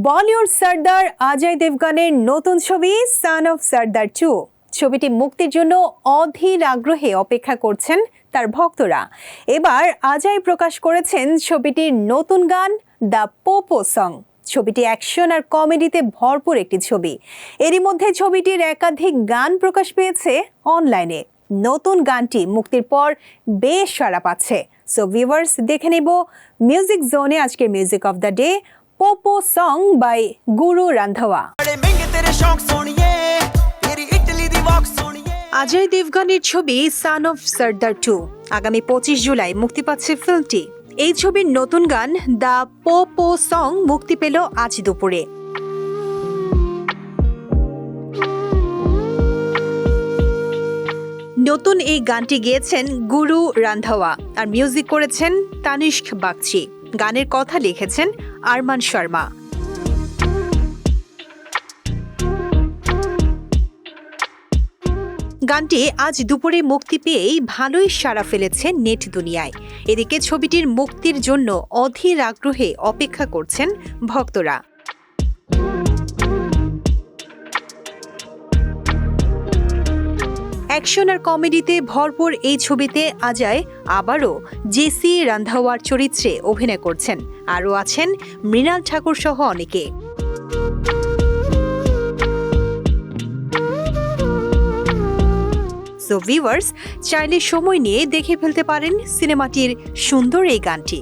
বলিউড সর্দার অজয় দেবগনের নতুন ছবি son of Sardar two ছবিটি মুক্তির জন্য অধীর আগ্রহে অপেক্ষা করছেন তার ভক্তরা। এবার অজয় প্রকাশ করেছেন ছবিটির নতুন গান দ্য পোপো সং ছবিটি অ্যাকশন আর কমেডিতে ভরপুর একটি ছবি। এরই মধ্যে ছবিটির একাধিক গান প্রকাশ পেয়েছে অনলাইনে। নতুন গানটি মুক্তির পর বেশ সাড়া পাচ্ছে। সো ভিউয়ার্স দেখে নেব মিউজিক জোনে আজকের music of the day Popo song by Guru Randhawa. Ajay দেবগানের ছবি সান অফ সর্দার টু আগামী পঁচিশ জুলাই মুক্তি পাচ্ছে ফিল্মটি। এই ছবির নতুন গান দ্য পো পো সং মুক্তি পেল আজ দুপুরে। নতুন এই গানটি গেয়েছেন গুরু রান্ধাওয়া আর মিউজিক করেছেন তানিষ্ক বাগচি। গানের কথা লিখেছেন আরমান শর্মা। গানটি আজ দুপুরে মুক্তি পেয়েই ভালোই সাড়া ফেলেছে নেট দুনিয়ায়। এদিকে ছবিটির মুক্তির জন্য অধীর আগ্রহে অপেক্ষা করছেন ভক্তরা। অ্যাকশন আর কমেডিতে ভরপুর এই ছবিতে আজায় আবারও জেসি রান্ধাওয়ার চরিত্রে অভিনয় করছেন। আরও আছেন মৃণাল ঠাকুর সহ অনেকে। সো ভিউয়ার্স চাইলে সময় নিয়ে দেখে ফেলতে পারেন সিনেমাটির সুন্দর এই গানটি।